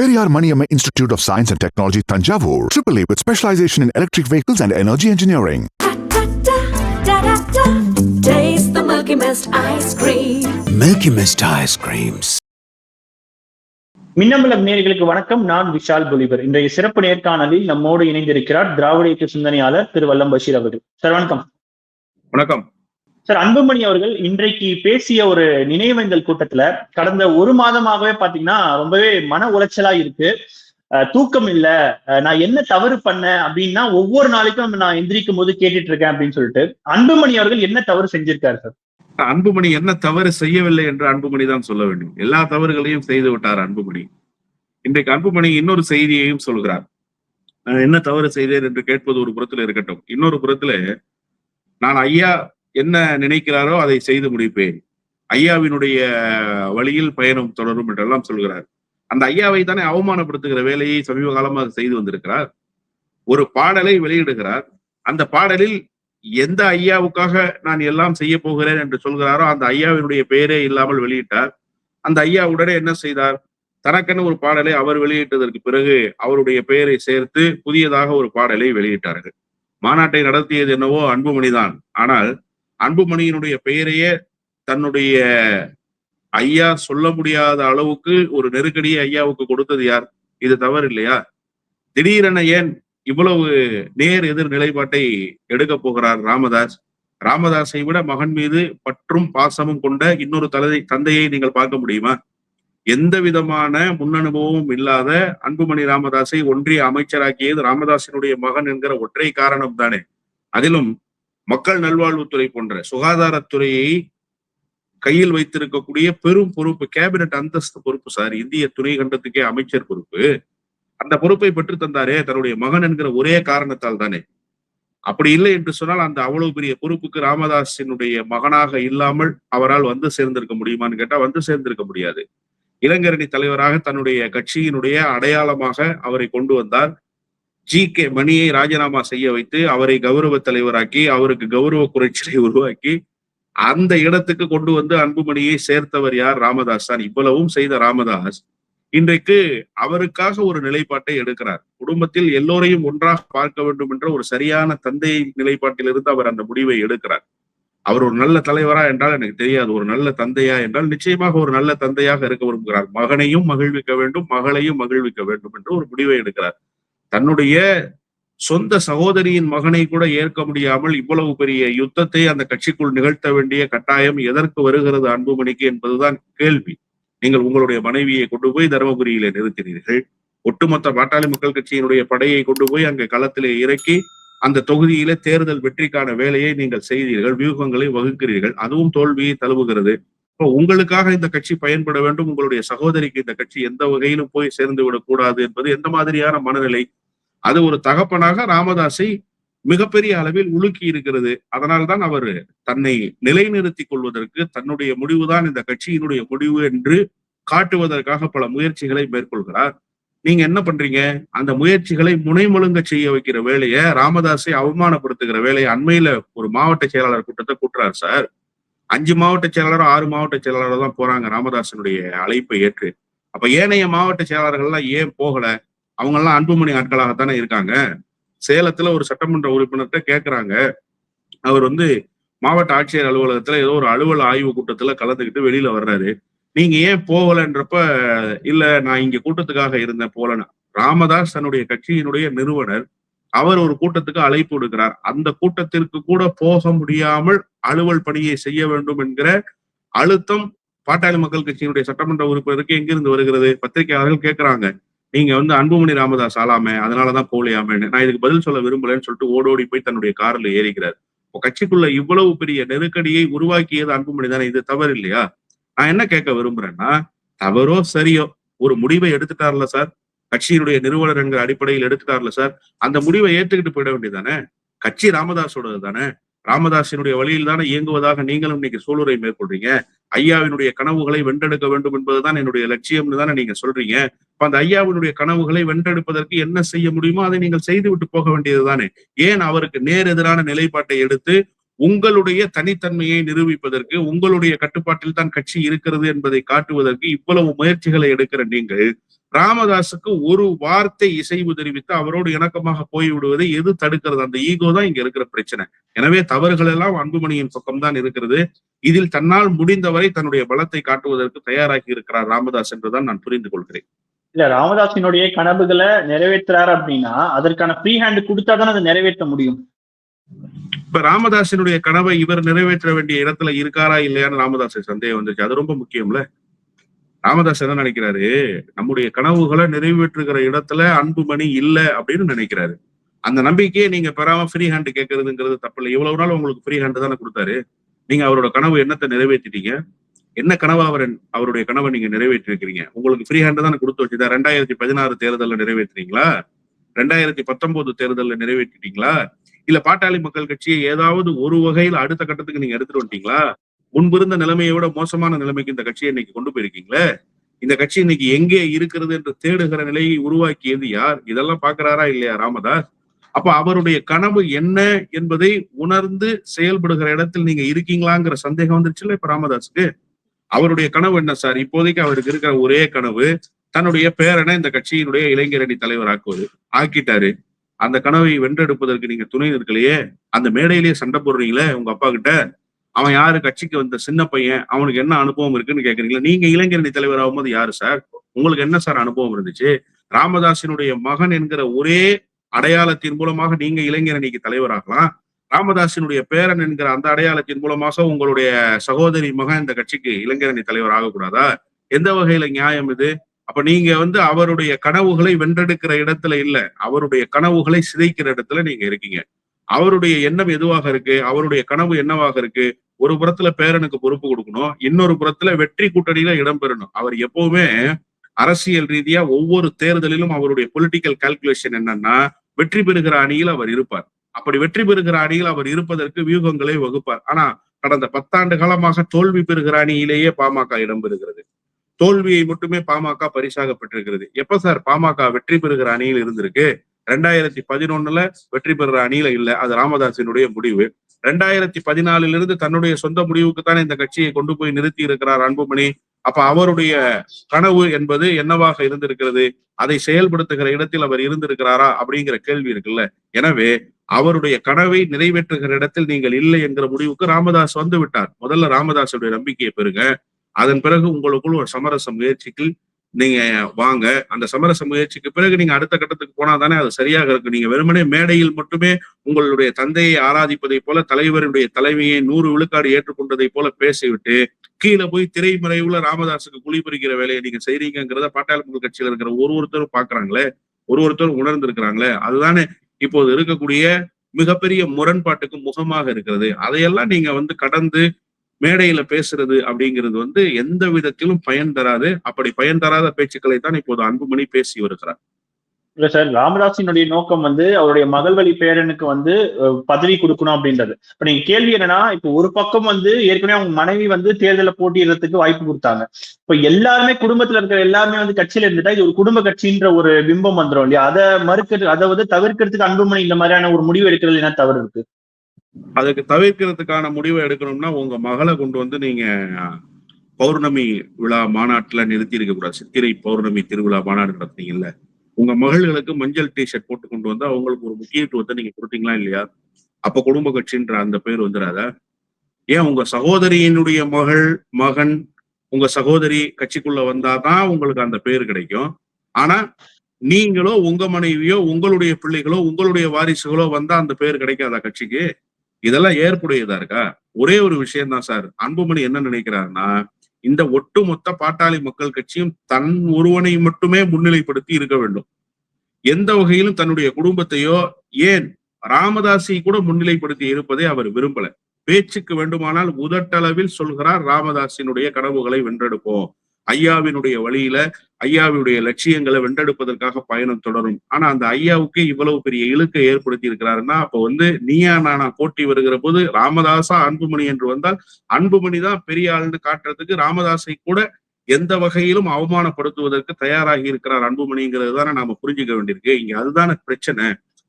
Science and Technology, Tanjavur. AAA with specialization in electric vehicles and energy engineering. Da da da da da. Taste the Milky Mist ice cream. Milky Mist ice creams. Minnambalam நேயர்களுக்கு வணக்கம் நான் விஷால் பொலிவர் இன்றைய சிறப்பு நேர்காணலில் நம்மோடு இணைந்திருக்கிறார் திராவிட இயக்க சிந்தனையாளர் திரு வல்லம் பஷீர் அவர்கள் சார் வணக்கம் வணக்கம் சார் அன்புமணி அவர்கள் இன்றைக்கு பேசிய ஒரு நினைவேந்தல் கூட்டத்துல கடந்த ஒரு மாதமாகவே பாத்தீங்கன்னா ரொம்பவே மன உளைச்சலா இருக்கு. அஹ் தூக்கம் இல்ல. நான் என்ன தவறு பண்ணேன் அப்படின்னா ஒவ்வொரு நாளைக்கும் நான் எந்திரிக்கும் போது கேட்டுட்டு இருக்கேன் அப்படின்னு சொல்லிட்டு அன்புமணி அவர்கள் என்ன தவறு செஞ்சிருக்காரு சார்? அன்புமணி என்ன தவறு செய்யவில்லை என்று அன்புமணி தான் சொல்ல வேண்டும். எல்லா தவறுகளையும் செய்து விட்டார் அன்புமணி. இன்றைக்கு அன்புமணி இன்னொரு செய்தியையும் சொல்கிறார். நான் என்ன தவறு செய்தேன் என்று கேட்பது ஒரு புறத்துல இருக்கட்டும். இன்னொரு புறத்துல நான் ஐயா என்ன நினைக்கிறாரோ அதை செய்து முடிப்பேன். ஐயாவினுடைய வழியில் பயணம் தொடரும் என்றெல்லாம் சொல்கிறார். அந்த ஐயாவை தானே அவமானப்படுத்துகிற வேலையை சமீப காலமாக செய்து வந்திருக்கிறார். ஒரு பாடலை வெளியிடுகிறார். அந்த பாடலில் எந்த ஐயாவுக்காக நான் எல்லாம் செய்ய போகிறேன் என்று சொல்கிறாரோ அந்த ஐயாவினுடைய பெயரே இல்லாமல் வெளியிட்டார். அந்த ஐயா உடனே என்ன செய்தார்? தனக்கென ஒரு பாடலை அவர் வெளியிட்டதற்கு பிறகு அவருடைய பெயரை சேர்த்து புதியதாக ஒரு பாடலை வெளியிட்டார்கள். மாநாட்டை நடத்தியது என்னவோ அன்புமணிதான். ஆனால் அன்புமணியினுடைய பெயரையே தன்னுடைய ஐயா சொல்ல முடியாத அளவுக்கு ஒரு நெருக்கடியை ஐயாவுக்கு கொடுத்தது யார்? இது தவறு இல்லையா திடீரென ஏன் இவ்வளவு நேர் எதிர் நிலைப்பாட்டை எடுக்க போகிறார் ராமதாஸ்? ராமதாஸை விட மகன் மீது பற்றும் பாசமும் கொண்ட இன்னொரு தலை தந்தையை நீங்கள் பார்க்க முடியுமா? எந்த விதமான முன்னனுபவமும் இல்லாத அன்புமணி ராமதாஸை ஒன்றிய அமைச்சராக்கியது ராமதாசினுடைய மகன் என்கிற ஒற்றை காரணம் தானே. அதிலும் மக்கள் நல்வாழ்வுத்துறை போன்ற சுகாதாரத்துறையை கையில் வைத்திருக்கக்கூடிய பெரும் பொறுப்பு கேபினட் அந்தஸ்து பொறுப்பு சார். இந்திய துணை கண்டத்துக்கே அமைச்சர் பொறுப்பு. அந்த பொறுப்பை பெற்று தந்தாரே தன்னுடைய மகன் என்கிற ஒரே காரணத்தால் தானே. அப்படி இல்லை என்று சொன்னால் அந்த அவ்வளவு பெரிய பொறுப்புக்கு ராமதாஸினுடைய மகனாக இல்லாமல் அவரால் வந்து சேர்ந்திருக்க முடியுமான்னு கேட்டா வந்து சேர்ந்திருக்க முடியாது. இளைஞரணி தலைவராக தன்னுடைய கட்சியினுடைய அடையாளமாக அவரை கொண்டு வந்தார். ஜி கே மணியை ராஜினாமா செய்ய வைத்து அவரை கௌரவ தலைவராக்கி அவருக்கு கௌரவ குறைச்சலை உருவாக்கி அந்த இடத்துக்கு கொண்டு வந்து அன்புமணியை சேர்த்தவர் யார்? ராமதாஸ் தான் இவ்வளவும் செய்த ராமதாஸ் இன்றைக்கு அவருக்காக ஒரு நிலைப்பாட்டை எடுக்கிறார். குடும்பத்தில் எல்லோரையும் ஒன்றாக பார்க்க வேண்டும் என்ற ஒரு சரியான தந்தை நிலைப்பாட்டிலிருந்து அவர் அந்த முடிவை எடுக்கிறார். அவர் ஒரு நல்ல தலைவரா என்றால் எனக்கு தெரியாது. ஒரு நல்ல தந்தையா என்றால் நிச்சயமாக ஒரு நல்ல தந்தையாக இருக்க விரும்புகிறார். மகனையும் மகிழ்விக்க வேண்டும் மகளையும் மகிழ்விக்க வேண்டும் என்று ஒரு முடிவை எடுக்கிறார். தன்னுடைய சொந்த சகோதரியின் மகனை கூட ஏற்க முடியாமல் இவ்வளவு பெரிய யுத்தத்தை அந்த கட்சிக்குள் நிகழ்த்த வேண்டிய கட்டாயம் எதற்கு வருகிறது அன்புமணிக்கு என்பதுதான் கேள்வி. நீங்கள் உங்களுடைய மனைவியை கொண்டு போய் தருமபுரியிலே நிறுத்தினீர்கள். ஒட்டுமொத்த பாட்டாளி மக்கள் கட்சியினுடைய படையை கொண்டு போய் அங்கே களத்திலே இறக்கி அந்த தொகுதியிலே தேர்தல் வெற்றிக்கான வேலையை நீங்கள் செய்தீர்கள் வியூகங்களை வகுக்கிறீர்கள். அதுவும் தோல்வியை தழுவுகிறது. இப்போ உங்களுக்காக இந்த கட்சி பயன்பட வேண்டும் உங்களுடைய சகோதரிக்கு இந்த கட்சி எந்த வகையிலும் போய் சேர்ந்து விடக்கூடாது என்பது எந்த மாதிரியான மனநிலை அது ஒரு தகப்பனாக ராமதாஸை மிகப்பெரிய அளவில் உலுக்கி இருக்கிறது. அதனால்தான் அவர் தன்னை நிலைநிறுத்திக் கொள்வதற்கு தன்னுடைய முடிவுதான் இந்த கட்சியினுடைய முடிவு என்று காட்டுவதற்காக பல முயற்சிகளை மேற்கொள்கிறார். நீங்க என்ன பண்றீங்க? அந்த முயற்சிகளை முனைமுழுங்க செய்ய வைக்கிற வேலையை ராமதாஸை அவமானப்படுத்துகிற வேலையை அண்மையில ஒரு மாவட்ட செயலாளர் கூட்டத்தை கூட்டுறாரு சார். அஞ்சு மாவட்ட செயலாளர் ஆறு மாவட்ட செயலாளர் தான் போறாங்க ராமதாசனுடைய அழைப்பை ஏற்று. அப்ப ஏனைய மாவட்ட செயலாளர்கள்லாம் ஏன் போகல? அவங்க எல்லாம் அன்புமணி ஆட்களாகத்தானே இருக்காங்க. சேலத்துல ஒரு சட்டமன்ற உறுப்பினர்கிட்ட கேட்கிறாங்க அவர் வந்து மாவட்ட ஆட்சியர் அலுவலகத்துல ஏதோ ஒரு அலுவல் ஆய்வு கூட்டத்துல கலந்துக்கிட்டு வெளியில வர்றாரு. நீங்க ஏன் போகலன்றப்ப இல்ல நான் இங்க கூட்டத்துக்காக இருந்தேன் போலன்னு ராமதாஸ் தன்னுடைய கட்சியினுடைய நிறுவனர் அவர் ஒரு கூட்டத்துக்கு அழைப்பு விடுக்கிறார். அந்த கூட்டத்திற்கு கூட போக முடியாமல் அலுவல் பணியை செய்ய வேண்டும் என்கிற அழுத்தம் பாட்டாளி மக்கள் கட்சியினுடைய சட்டமன்ற உறுப்பினருக்கு எங்கிருந்து வருகிறது? பத்திரிகையாளர்கள் கேட்கிறாங்க நீங்க வந்து அன்புமணி ராமதாஸ் ஆளாமே அதனாலதான் போலியாமேன்னு. நான் இதுக்கு பதில் சொல்ல விரும்பலன்னு சொல்லிட்டு ஓடோடி போய் தன்னுடைய கார்ல ஏறிக்கிறார். இப்போ கட்சிக்குள்ள இவ்வளவு பெரிய நெருக்கடியை உருவாக்கியது அன்புமணி தானே இது தவறு இல்லையா? நான் என்ன கேட்க விரும்புறேன்னா தவறோ சரியோ ஒரு முடிவை எடுத்துட்டார்ல சார்? கட்சியினுடைய நிறுவனர் என்கிற அடிப்படையில் எடுத்துட்டார்ல சார்? அந்த முடிவை ஏற்றுக்கிட்டு போயிட வேண்டியதானே கட்சி ராமதாஸோடது தானே? ராமதாசினுடைய வழியில் தானே இயங்குவதாக நீங்களும் இன்னைக்கு சூளுரை மேற்கொள்றீங்க? ஐயாவினுடைய கனவுகளை வென்றெடுக்க வேண்டும் என்பதுதான் என்னுடைய லட்சியம்னு தானே நீங்க சொல்றீங்க? இப்ப அந்த ஐயாவினுடைய கனவுகளை வென்றெடுப்பதற்கு என்ன செய்ய முடியுமோ அதை நீங்கள் செய்து விட்டு போக வேண்டியது தானே. ஏன் அவருக்கு நேர் எதிரான நிலைப்பாட்டை எடுத்து உங்களுடைய தனித்தன்மையை நிரூபிப்பதற்கு உங்களுடைய கட்டுப்பாட்டில் தான் கட்சி இருக்கிறது என்பதை காட்டுவதற்கு இவ்வளவு முயற்சிகளை எடுக்கிற நீங்கள் ராமதாஸுக்கு ஒரு வார்த்தை இசைவு தெரிவித்து அவரோடு இணக்கமாக போய்விடுவதை எது தடுக்கிறது? அந்த ஈகோ தான் இங்க இருக்கிற பிரச்சனை. எனவே தவறுகள் எல்லாம் அன்புமணியின் பக்கம்தான் இருக்கிறது. இதில் தன்னால் முடிந்தவரை தன்னுடைய பலத்தை காட்டுவதற்கு தயாராகி இருக்கிறார் ராமதாஸ் என்றுதான் நான் புரிந்து கொள்கிறேன். இல்ல ராமதாசினுடைய கனவுகளை நிறைவேற்றுறாரு அப்படின்னா அதற்கான ஃப்ரீ ஹேண்ட் கொடுத்தாதான் அதை நிறைவேற்ற முடியும். இப்ப ராமதாசினுடைய கனவை இவர் நிறைவேற்ற வேண்டிய இடத்துல இருக்காரா இல்லையான்னு ராமதாஸ் சந்தேகம் வந்துச்சு. அது ரொம்ப முக்கியம்ல. ராமதாஸ் என்ன நினைக்கிறாரு? நம்முடைய கனவுகளை நிறைவேற்றுகிற இடத்துல அன்புமணி இல்ல அப்படின்னு நினைக்கிறாரு. அந்த நம்பிக்கையை நீங்க பெறாம ஃப்ரீ ஹேண்ட் கேட்கறதுங்கிறது தப்பு இல்லை. இவ்வளவு நாள் உங்களுக்கு ஃப்ரீ ஹேண்ட் தானே கொடுத்தாரு. நீங்க அவரோட கனவு என்னத்தை நிறைவேற்றிட்டீங்க? என்ன கனவு அவர் அவருடைய கனவை நீங்க நிறைவேற்றிருக்கிறீங்க? உங்களுக்கு ஃப்ரீ ஹேண்ட் தானே கொடுத்து வச்சுதா ரெண்டாயிரத்தி பதினாறு தேர்தலில் நிறைவேற்றுறீங்களா ரெண்டாயிரத்தி பத்தொன்பது தேர்தலில் நிறைவேற்றிட்டீங்களா? இல்ல பாட்டாளி மக்கள் கட்சியை ஏதாவது ஒரு வகையில் அடுத்த கட்டத்துக்கு நீங்க எடுத்துட்டு வந்துட்டீங்களா? முன்பு இருந்த நிலைமையை விட மோசமான நிலைமைக்கு இந்த கட்சியை இன்னைக்கு கொண்டு போயிருக்கீங்களே? இந்த கட்சி இன்னைக்கு எங்கே இருக்கிறது என்று தேடுகிற நிலையை உருவாக்கியது யார்? இதெல்லாம் பாக்குறாரா இல்லையா ராமதாஸ்? அப்ப அவருடைய கனவு என்ன என்பதை உணர்ந்து செயல்படுகிற இடத்தில் நீங்க இருக்கீங்களாங்கிற சந்தேகம் வந்துருச்சுல்ல இப்ப ராமதாஸுக்கு? அவருடைய கனவு என்ன சார்? இப்போதைக்கு அவருக்கு இருக்கிற ஒரே கனவு தன்னுடைய பேரனை இந்த கட்சியினுடைய இளைஞரணி தலைவர் ஆக்குவது ஆக்கிட்டாரு. அந்த கனவை வென்றெடுப்பதற்கு நீங்க துணை நிற்கலையே? அந்த மேடையிலேயே சண்டை போடுறீங்களே? உங்க அப்பா கிட்ட அவன் யாரு? கட்சிக்கு வந்த சின்ன பையன். அவனுக்கு என்ன அனுபவம் இருக்குன்னு கேக்குறீங்களா? நீங்க இளைஞரணி தலைவர் ஆகும்போது யாரு சார்? உங்களுக்கு என்ன சார் அனுபவம் இருந்துச்சு? ராமதாசினுடைய மகன் என்கிற ஒரே அடையாளத்தின் மூலமாக நீங்க இளைஞரணிக்கு தலைவராகலாம். ராமதாசினுடைய பேரன் என்கிற அந்த அடையாளத்தின் மூலமாக உங்களுடைய சகோதரி மகன் இந்த கட்சிக்கு இளைஞரணி தலைவர் ஆகக்கூடாதா? எந்த வகையில நியாயம் இது? அப்ப நீங்க வந்து அவருடைய கனவுகளை வென்றெடுக்கிற இடத்துல இல்ல. அவருடைய கனவுகளை சிதைக்கிற இடத்துல நீங்க இருக்கீங்க. அவருடைய எண்ணம் எதுவாக இருக்கு? அவருடைய கனவு என்னவாக இருக்கு? ஒரு புறத்துல பேரனுக்கு பொறுப்பு கொடுக்கணும். இன்னொரு புறத்துல வெற்றி கூட்டணியில இடம் பெறணும். அவர் எப்பவுமே அரசியல் ரீதியா ஒவ்வொரு தேர்தலிலும் அவருடைய பொலிட்டிக்கல் கால்குலேஷன் என்னன்னா வெற்றி பெறுகிற அணியில் அவர் இருப்பார். அப்படி வெற்றி பெறுகிற அணியில் அவர் இருப்பதற்கு வியூகங்களை வகுப்பார். ஆனா கடந்த பத்தாண்டு காலமாக தோல்வி பெறுகிற அணியிலேயே பாமக இடம்பெறுகிறது தோல்வியை மட்டுமே பாமக பரிசாக பெற்றிருக்கிறது. எப்ப சார் பாமக வெற்றி பெறுகிற அணியில் இருந்திருக்கு? ரெண்டாயிரத்தி பதினொன்னுல வெற்றி பெறுற அணியில இல்ல. அது ராமதாசினுடைய முடிவு. ரெண்டாயிரத்தி பதினாலிலிருந்து இருந்து தன்னுடைய சொந்த முடிவுக்கு தானே இந்த கட்சியை கொண்டு போய் நிறுத்தி இருக்கிறார் அன்புமணி. அப்ப அவருடைய கனவு என்பது என்னவாக இருந்திருக்கிறது? அதை செயல்படுத்துகிற இடத்தில் அவர் இருந்திருக்கிறாரா? அப்படிங்கிற கேள்வி இருக்குல்ல. எனவே அவருடைய கனவை நிறைவேற்றுகிற இடத்தில் நீங்கள் இல்லை என்கிற முடிவுக்கு ராமதாஸ் வந்து விட்டார். முதல்ல ராமதாஸுடைய நம்பிக்கையை பெறுங்க. அதன் பிறகு உங்களுக்குள் ஒரு சமரச முயற்சிக்கு நீங்க வாங்க. அந்த சமரச முயற்சிக்கு பிறகு நீங்க அடுத்த கட்டத்துக்கு போனா தானே அது சரியாக இருக்கு நீங்க வெறுமனே மேடையில் மட்டுமே உங்களுடைய தந்தையை ஆராதிப்பதை போல தலைவருடைய தலைமையை நூறு விழுக்காடு ஏற்றுக்கொண்டதை போல பேசிவிட்டு கீழே போய் திரைமறைவுல ராமதாஸுக்கு குழி வேலையை நீங்க செய்றீங்கிறத பாட்டாளி மக்கள் கட்சியில இருக்கிற ஒரு ஒருத்தரும் பாக்குறாங்களே ஒரு ஒருத்தரும் உணர்ந்து இருக்கிறாங்களே அதுதானே இப்போது இருக்கக்கூடிய மிகப்பெரிய முரண்பாட்டுக்கு முகமாக இருக்கிறது. அதையெல்லாம் நீங்க வந்து கடந்து மேடையில பேசுறது அப்படிங்கிறது வந்து எந்த விதத்திலும் பயன் தராது. அப்படி பயன் தராத பேச்சுக்களை தான் இப்போது அன்புமணி பேசி வருகிறார். இல்ல சார் ராமதாசினுடைய நோக்கம் வந்து அவருடைய மகள் வழி பேரனுக்கு வந்து பதவி கொடுக்கணும் அப்படின்றது. இப்ப நீங்க கேள்வி என்னன்னா இப்ப ஒரு பக்கம் வந்து ஏற்கனவே அவங்க மனைவி வந்து தேர்தலில் போட்டியிடறதுக்கு வாய்ப்பு கொடுத்தாங்க. இப்ப எல்லாருமே குடும்பத்துல இருக்கிற எல்லாருமே வந்து கட்சியில இருந்துட்டா இது ஒரு குடும்ப கட்சின்ற ஒரு பிம்பம் வந்துரும் இல்லையா? அதை மறுக்கிறது அதை வந்து தவிர்க்கிறதுக்கு அன்புமணி இந்த மாதிரியான ஒரு முடிவு எடுக்கிறது என்ன தவறு இருக்கு? அதுக்கு தவிர்க்கிறதுக்கான முடிவை எடுக்கணும்னா உங்க மகளை கொண்டு வந்து நீங்க பௌர்ணமி விழா மாநாட்டுல நிறுத்தி இருக்க கூடாது. சித்திரை பௌர்ணமி திருவிழா மாநாடு நடத்துனீங்கல்ல. உங்க மகள்களுக்கு மஞ்சள் டி ஷர்ட் போட்டு கொண்டு வந்தா அவங்களுக்கு ஒரு முக்கியத்துவத்தை நீங்க கொடுத்தீங்களா இல்லையா? அப்ப குடும்ப கட்சின்ற அந்த பேர் வந்துடாத. ஏன் உங்க சகோதரியினுடைய மகள் மகன் உங்க சகோதரி கட்சிக்குள்ள வந்தாதான் உங்களுக்கு அந்த பேர் கிடைக்கும். ஆனா நீங்களோ உங்க மனைவியோ உங்களுடைய பிள்ளைகளோ உங்களுடைய வாரிசுகளோ வந்தா அந்த பேர் கிடைக்காதா கட்சிக்கு? இதெல்லாம் ஏற்புடையதா இருக்கா? ஒரே ஒரு விஷயம் தான் சார். அன்புமணி என்ன நினைக்கிறாருன்னா இந்த ஒட்டுமொத்த பாட்டாளி மக்கள் கட்சியும் தன் ஒருவனை மட்டுமே முன்னிலைப்படுத்தி இருக்க வேண்டும். எந்த வகையிலும் தன்னுடைய குடும்பத்தையோ ஏன் ராமதாஸை கூட முன்னிலைப்படுத்தி இருப்பதை அவர் விரும்பல. பேச்சுக்கு வேண்டுமானால் உதட்டளவில் சொல்கிறார் ராமதாசினுடைய கனவுகளை வென்றெடுப்போம். ஐயாவினுடைய வழியில ஐயாவுடைய லட்சியங்களை வென்றெடுப்பதற்காக பயணம் தொடரும். ஆனா அந்த ஐயாவுக்கு இவ்வளவு பெரிய இழுக்கை ஏற்படுத்தி இருக்கிறாருன்னா அப்ப வந்து நீயா நானா போட்டி வருகிற போது ராமதாசா அன்புமணி என்று வந்தால் அன்புமணி தான் பெரிய ஆள்னு காட்டுறதுக்கு ராமதாசை கூட எந்த வகையிலும் அவமானப்படுத்துவதற்கு தயாராகி இருக்கிறார் அன்புமணிங்கிறது தானே நாம புரிஞ்சுக்க வேண்டியிருக்கு. இங்க அதுதான பிரச்சனை.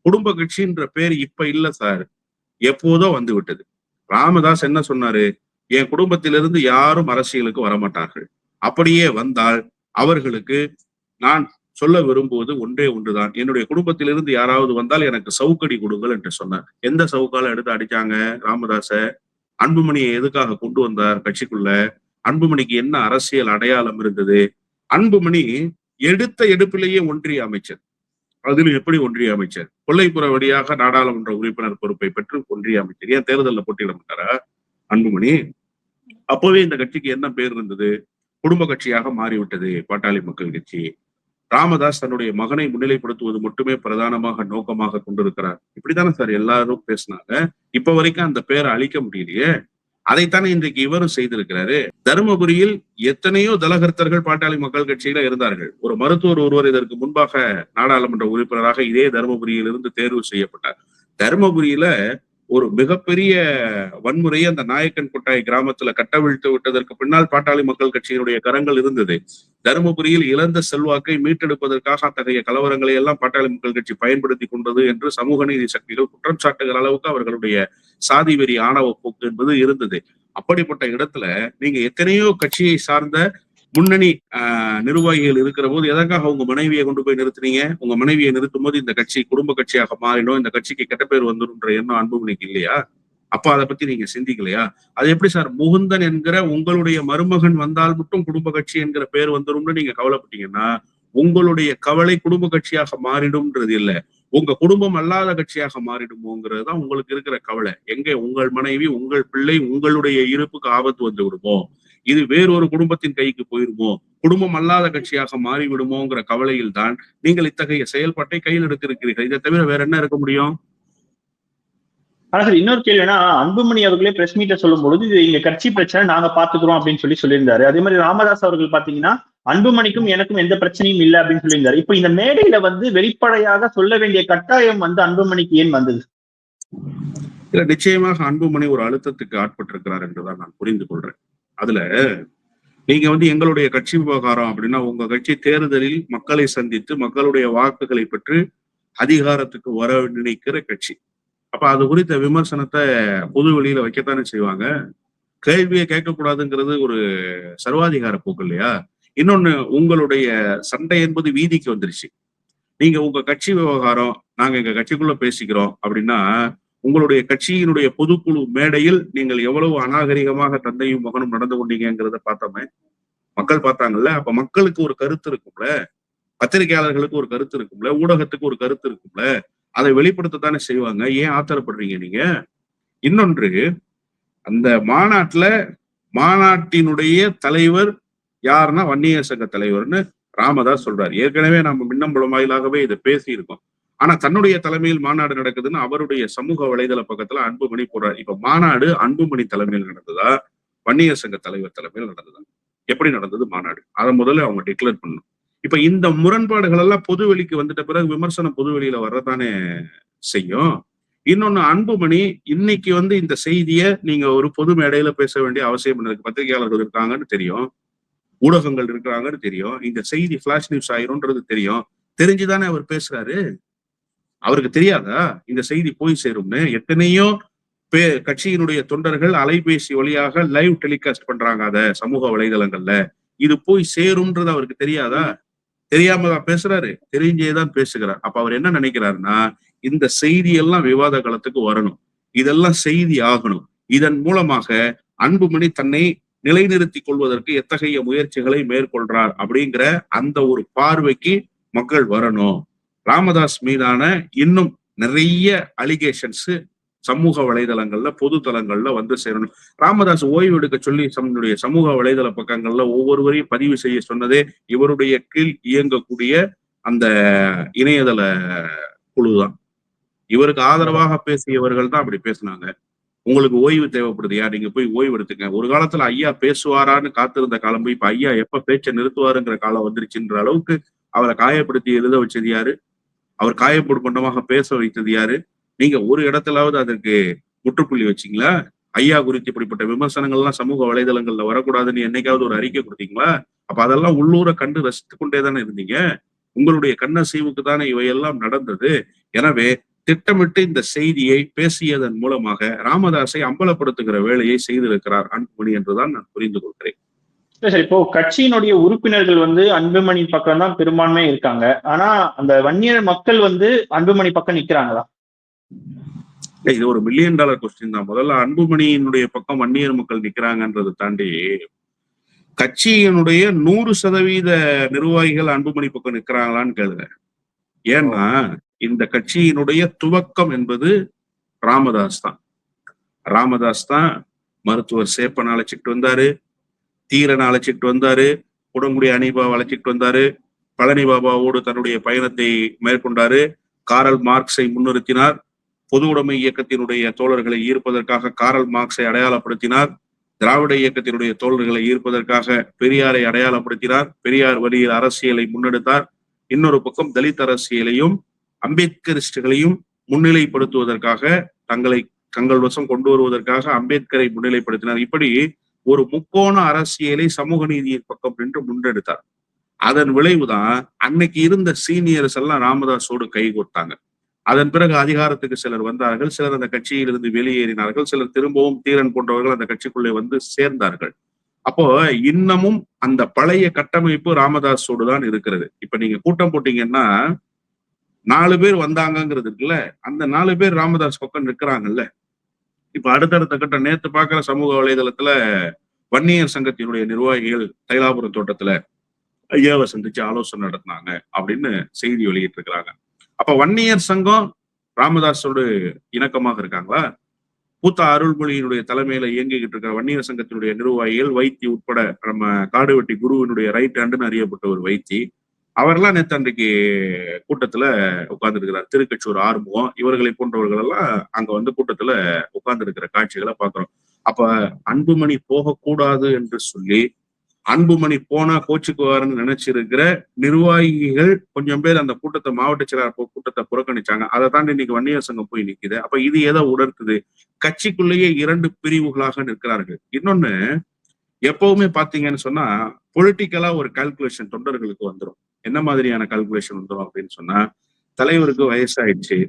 குடும்ப கட்சின்ற பேர் இப்ப இல்ல சார். எப்போதோ வந்து விட்டது. ராமதாஸ் என்ன சொன்னாரு? என் குடும்பத்திலிருந்து யாரும் அரசியலுக்கு வரமாட்டார்கள். அப்படியே வந்தால் அவர்களுக்கு நான் சொல்ல விரும்புவது ஒன்றே ஒன்றுதான். என்னுடைய குடும்பத்திலிருந்து யாராவது வந்தால் எனக்கு சவுக்கடி கொடுங்கள் என்று சொன்னார். எந்த சவுக்கால எடுத்து அடிச்சாங்க ராமதாச? அன்புமணியை எதுக்காக கொண்டு வந்தார் கட்சிக்குள்ள? அன்புமணிக்கு என்ன அரசியல் அடையாளம் இருந்தது? அன்புமணி எடுத்த எடுப்பிலேயே ஒன்றிய அமைச்சர். அதிலும் எப்படி ஒன்றிய அமைச்சர்? கொல்லைப்புற வழியாக நாடாளுமன்ற உறுப்பினர் பொறுப்பை பெற்று ஒன்றிய அமைச்சர். ஏன் தேர்தலில் போட்டியிட மாட்டாரா? அன்புமணி அப்போவே இந்த கட்சிக்கு என்ன பேர் இருந்தது? குடும்ப கட்சியாக மாறிவிட்டது பாட்டாளி மக்கள் கட்சி. ராமதாஸ் தன்னுடைய மகனை முன்னிலைப்படுத்துவது மட்டுமே பிரதானமாக நோக்கமாக கொண்டிருக்கிறார். இப்படித்தானே சார் எல்லாரும் பேசினாங்க. இப்ப வரைக்கும் அந்த பேரை அழிக்க முடியலையே. அதைத்தானே இன்றைக்கு இவரும் செய்திருக்கிறாரு. தருமபுரியில் எத்தனையோ தலகர்த்தர்கள் பாட்டாளி மக்கள் கட்சியில இருந்தார்கள். ஒரு மருத்துவர் ஒருவர் இதற்கு முன்பாக நாடாளுமன்ற உறுப்பினராக இதே தருமபுரியில் இருந்து தேர்வு செய்யப்பட்டார். தருமபுரியில ஒரு மிகப்பெரிய வன்முறையை அந்த நாயக்கன் கொட்டாய் கிராமத்துல கட்டவிழ்த்து விட்டதற்கு பின்னால் பாட்டாளி மக்கள் கட்சியினுடைய கரங்கள் இருந்தது. தருமபுரியில் இழந்த செல்வாக்கை மீட்டெடுப்பதற்காக அத்தகைய கலவரங்களை எல்லாம் பாட்டாளி மக்கள் கட்சி பயன்படுத்தி கொண்டது என்று சமூக நீதி சக்திகள் குற்றம் சாட்டுகிற அளவுக்கு அவர்களுடைய சாதி வெறி ஆணவ போக்கு என்பது இருந்தது. அப்படிப்பட்ட இடத்துல நீங்க எத்தனையோ கட்சியை சார்ந்த முன்னணி ஆஹ், நிர்வாகிகள் இருக்கிற போது எதற்காக உங்க மனைவியை கொண்டு போய் நிறுத்துனீங்க? உங்க மனைவியை நிறுத்தும் போது இந்த கட்சி குடும்ப கட்சியாக மாறிடும் இந்த கட்சிக்கு கெட்ட பேர் வந்துரும்ன்ற எண்ணம் அன்புமணிக்கு இல்லையா? அப்ப அதை பத்தி நீங்க சிந்திக்கலையா? அது எப்படி சார் முகுந்தன் என்கிற உங்களுடைய மருமகன் வந்தால் மட்டும் குடும்ப கட்சி என்கிற பேர் வந்துடும்னு நீங்க கவலைப்பட்டீங்கன்னா உங்களுடைய கவலை குடும்ப கட்சியாக மாறிடும்ன்றது இல்ல. உங்க குடும்பம் அல்லாத கட்சியாக மாறிடுமோங்கிறது தான் உங்களுக்கு இருக்கிற கவலை. எங்க உங்கள் மனைவி உங்கள் பிள்ளை உங்களுடைய இருப்புக்கு ஆபத்து வந்து விடுமோ? இது வேறொரு குடும்பத்தின் கைக்கு போயிருமோ? குடும்பம் அல்லாத கட்சியாக மாறிவிடுமோங்கிற கவலையில் தான் நீங்கள் இத்தகைய செயல்பாட்டை கையில் எடுத்திருக்கிறீர்கள். இதை தவிர வேற என்ன இருக்க முடியும்? ஆனா சார் இன்னொரு கேள்வி என்ன அன்புமணி அவர்களே பிரஸ் மீட்ல சொல்லும் பொழுது இது எங்க கட்சி பிரச்சனை நாங்க பாத்துக்கிறோம் அப்படின்னு சொல்லி சொல்லியிருந்தாரு. அதே மாதிரி ராமதாஸ் அவர்கள் பாத்தீங்கன்னா அன்புமணிக்கும் எனக்கும் எந்த பிரச்சனையும் இல்லை அப்படின்னு சொல்லியிருந்தாரு. இப்போ இந்த மேடையில வந்து வெளிப்படையாக சொல்ல வேண்டிய கட்டாயம் வந்து அன்புமணிக்கு ஏன் வந்தது? இல்ல நிச்சயமாக அன்புமணி ஒரு அழுத்தத்துக்கு ஆட்பட்டிருக்கிறார் என்றுதான் நான் புரிந்து கொள்றேன். அதுல நீங்க வந்து எங்களுடைய கட்சி விவகாரம் அப்படின்னா உங்க கட்சி தேர்தலில் மக்களை சந்தித்து மக்களுடைய வாக்குகளை பெற்று அதிகாரத்துக்கு வர நினைக்கிற கட்சி. அப்ப அது குறித்த விமர்சனத்தை பொது வெளியில வைக்கத்தானே செய்வாங்க? கேள்வியை கேட்கக்கூடாதுங்கிறது ஒரு சர்வாதிகார போக்கு இல்லையா? இன்னொன்னு உங்களுடைய சண்டை என்பது வீதிக்கு வந்துருச்சு. நீங்க உங்க கட்சி விவகாரம் நாங்க எங்க கட்சிக்குள்ள பேசிக்கிறோம் அப்படின்னா உங்களுடைய கட்சியினுடைய பொதுக்குழு மேடையில் நீங்கள் எவ்வளவு அநாகரிகமாக தந்தையும் மகனும் நடந்து கொண்டீங்கிறத பார்த்தோமே. மக்கள் பார்த்தாங்கல்ல அப்ப மக்களுக்கு ஒரு கருத்து இருக்கும்ல. பத்திரிகையாளர்களுக்கு ஒரு கருத்து இருக்கும்ல. ஊடகத்துக்கு ஒரு கருத்து இருக்கும்ல. அதை வெளிப்படுத்தத்தானே செய்வாங்க. ஏன் ஆத்திரப்படுறீங்க நீங்க? இன்னொன்று அந்த மாநாட்டுல மாநாட்டினுடைய தலைவர் யாருன்னா வன்னியர் சங்க தலைவர்னு ராமதாஸ் சொல்றாரு. ஏற்கனவே நம்ம மின்னம்பலம் வாயிலாகவே இதை பேசியிருக்கோம். ஆனா தன்னுடைய தலைமையில் மாநாடு நடக்குதுன்னு அவருடைய சமூக வலைதள பக்கத்துல அன்புமணி போடுறாரு. இப்ப மாநாடு அன்புமணி தலைமையில் நடந்ததா? வன்னியர் சங்க தலைவர் தலைமையில் நடந்ததா? எப்படி நடந்தது மாநாடு? அதை முதல்ல அவங்க டிக்ளேர் பண்ணணும். இப்ப இந்த முரண்பாடுகள் எல்லாம் பொதுவெளிக்கு வந்துட்ட பிறகு விமர்சனம் பொதுவெளியில வர்றதானே செய்யும். இன்னொன்னு அன்புமணி இன்னைக்கு வந்து இந்த செய்தியை நீங்க ஒரு பொது மேடையில பேச வேண்டிய அவசியம் இருக்கு பத்திரிகையாளர்கள் இருக்காங்கன்னு தெரியும். ஊடகங்கள் இருக்கிறாங்கன்னு தெரியும். இந்த செய்தி பிளாஷ் நியூஸ் ஆயிரும்ன்றது தெரியும். தெரிஞ்சுதானே அவர் பேசுறாரு? அவருக்கு தெரியாதா? இந்த செய்தி போய் சேரும்னு எத்தனையோ பே கட்சியினுடைய தொண்டர்கள் அலைபேசி வழியாக லைவ் டெலிகாஸ்ட் பண்றாங்க அத சமூக வலைதளங்கள்ல. இது போய் சேரும்ன்றது அவருக்கு தெரியாதா? தெரியாம தான் பேசுறாரு. தெரிஞ்சேதான் பேசுகிறார். அப்ப அவர் என்ன நினைக்கிறாருன்னா இந்த செய்தி எல்லாம் விவாத காலத்துக்கு வரணும். இதெல்லாம் செய்தி ஆகணும். இதன் மூலமாக அன்புமணி தன்னை நிலைநிறுத்தி கொள்வதற்கு எத்தகைய முயற்சிகளை மேற்கொள்றார் அப்படிங்கிற அந்த ஒரு பார்வைக்கு மக்கள் வரணும். ராமதாஸ் மீதான இன்னும் நிறைய அலிகேஷன்ஸ் சமூக வலைதளங்கள்ல பொது தளங்கள்ல வந்து சேரணும். ராமதாஸ் ஓய்வு எடுக்க சொல்லி தன்னுடைய சமூக வலைதள பக்கங்கள்ல ஒவ்வொருவரையும் பதிவு செய்ய சொன்னதே இவருடைய கீழ் இயங்கக்கூடிய அந்த இணையதள குழுதான். இவருக்கு ஆதரவாக பேசியவர்கள் தான் அப்படி பேசினாங்க. உங்களுக்கு ஓய்வு தேவைப்படுதுயா? நீங்க போய் ஓய்வு எடுத்துங்க. ஒரு காலத்துல ஐயா பேசுவாரான்னு காத்திருந்த காலம் போய் இப்ப ஐயா எப்ப பேச்சை நிறுத்துவாருங்கிற காலம் வந்துருச்சுன்ற அளவுக்கு அவரை காயப்படுத்தி எழுத வச்சது யாரு? அவர் காயப்படுமண்டமாக பேச வைத்தது யாரு? நீங்க ஒரு இடத்துலாவது அதற்கு முற்றுப்புள்ளி வச்சீங்களா? ஐயா குறித்து இப்படிப்பட்ட விமர்சனங்கள்லாம் சமூக வலைதளங்கள்ல வரக்கூடாதுன்னு என்னைக்காவது ஒரு அறிக்கை கொடுத்தீங்களா? அப்ப அதெல்லாம் உள்ளூரை கண்டு ரசித்து கொண்டே தானே இருந்தீங்க. உங்களுடைய கண்ணசீவுக்கு தானே இவையெல்லாம் நடந்தது. எனவே திட்டமிட்டு இந்த செய்தியை பேசியதன் மூலமாக ராமதாஸை அம்பலப்படுத்துகிற வேலையை செய்திருக்கிறார் அன்புமணி என்றுதான் நான் புரிந்து கொள்கிறேன். இல்ல சார் இப்போ கட்சியினுடைய உறுப்பினர்கள் வந்து அன்புமணி பக்கம் தான் பெரும்பான்மை இருக்காங்க. ஆனா அந்த வன்னியர் மக்கள் வந்து அன்புமணி பக்கம் நிக்கிறாங்களா? இது ஒரு மில்லியன் டாலர் கொஸ்டின் தான். முதல்ல அன்புமணியினுடைய பக்கம் வன்னியர் மக்கள் நிக்கிறாங்கன்றதை தாண்டி கட்சியினுடைய நூறு சதவீத நிர்வாகிகள் அன்புமணி பக்கம் நிக்கிறாங்களான்னு கேளுங்க ஏன்னா இந்த கட்சியினுடைய துவக்கம் என்பது ராமதாஸ் தான். ராமதாஸ் தான் மருத்துவர் சேப்பன் அழைச்சிட்டு வந்தாரு. தீரனை அழைச்சிட்டு வந்தாரு. உடங்குடி அனிபாவை அழைச்சிட்டு வந்தாரு. பழனி பாபாவோடு தன்னுடைய பயணத்தை மேற்கொண்டாரு. காரல் மார்க்ஸை முன்னிறுத்தினார். பொது உடைமை இயக்கத்தினுடைய தோழர்களை ஈர்ப்பதற்காக காரல் மார்க்ஸை அடையாளப்படுத்தினார். திராவிட இயக்கத்தினுடைய தோழர்களை ஈர்ப்பதற்காக பெரியாரை அடையாளப்படுத்தினார். பெரியார் வழியில் அரசியலை முன்னெடுத்தார். இன்னொரு பக்கம் தலித் அரசியலையும் அம்பேத்கரிஸ்டுகளையும் முன்னிலைப்படுத்துவதற்காக தங்களை தங்கள் வசம் கொண்டு வருவதற்காக அம்பேத்கரை முன்னிலைப்படுத்தினார். இப்படி ஒரு முக்கோண அரசியலை சமூக நீதியின் பக்கம் நின்று முன்னெடுத்தார். அதன் விளைவுதான் அன்னைக்கு இருந்த சீனியர்ஸ் எல்லாம் ராமதாஸோடு கை கோர்த்தாங்க. அதன் பிறகு அதிகாரத்துக்கு சிலர் வந்தார்கள் சிலர் அந்த கட்சியிலிருந்து வெளியேறினார்கள் சிலர் திரும்பவும் தீரன் போன்றவர்கள் அந்த கட்சிக்குள்ளே வந்து சேர்ந்தார்கள். அப்போ இன்னமும் அந்த பழைய கட்டமைப்பு ராமதாஸோடு தான் இருக்கிறது. இப்ப நீங்க கூட்டம் போட்டீங்கன்னா நாலு பேர் வந்தாங்கிறது இருக்குல்ல அந்த நாலு பேர் ராமதாஸ் பக்கம் நிற்கிறாங்கல்ல இப்ப அடுத்தடுத்த கட்டம் நேத்து பாக்குற சமூக வலைதளத்துல வன்னியர் சங்கத்தினுடைய நிர்வாகிகள் தைலாபுரம் தோட்டத்துல ஐயாவை சந்திச்சு ஆலோசனை நடத்தினாங்க அப்படின்னு செய்தி வெளியிட்டு இருக்கிறாங்க அப்ப வன்னியர் சங்கம் ராமதாஸோடு இணக்கமாக இருக்காங்களா? பூத்த அருள்மொழியினுடைய தலைமையில இயங்கிக்கிட்டு இருக்கிற வன்னியர் சங்கத்தினுடைய நிர்வாகிகள் வைத்தி உட்பட நம்ம காடுவெட்டி குருவினுடைய ரைட் ஹேண்டுன்னு அறியப்பட்ட ஒரு வைத்தி. அவர்லாம் நேற்று அன்றைக்கு கூட்டத்துல உட்கார்ந்துருக்கிறார். திருக்கச்சூர் ஆறுமுகம் இவர்களை போன்றவர்கள் எல்லாம் அங்க வந்து கூட்டத்துல உட்கார்ந்துருக்கிற காட்சிகளை பாக்குறோம் அப்ப அன்புமணி போகக்கூடாது என்று சொல்லி அன்புமணி போனா கோச்சுக்குவாருன்னு நினைச்சிருக்கிற நிர்வாகிகள் கொஞ்சம் பேர் அந்த கூட்டத்தை மாவட்ட செயலாளர் கூட்டத்தை புறக்கணிச்சாங்க. அதை தாண்டி இன்னைக்கு வன்னியர் சங்கம் போய் நிக்குது. அப்ப இது எதை உணர்த்துது? கட்சிக்குள்ளேயே இரண்டு பிரிவுகளாக நிற்கிறார்கள். இன்னொன்னு எப்பவுமே பாத்தீங்கன்னு சொன்னா பொலிட்டிக்கலா ஒரு கால்குலேஷன் தொண்டர்களுக்கு வந்துடும் என்ன மாதிரியான கால்குலேஷன் வந்துடும் அப்படின்னு சொன்னா தலைவருக்கு வயசாயிடுச்சு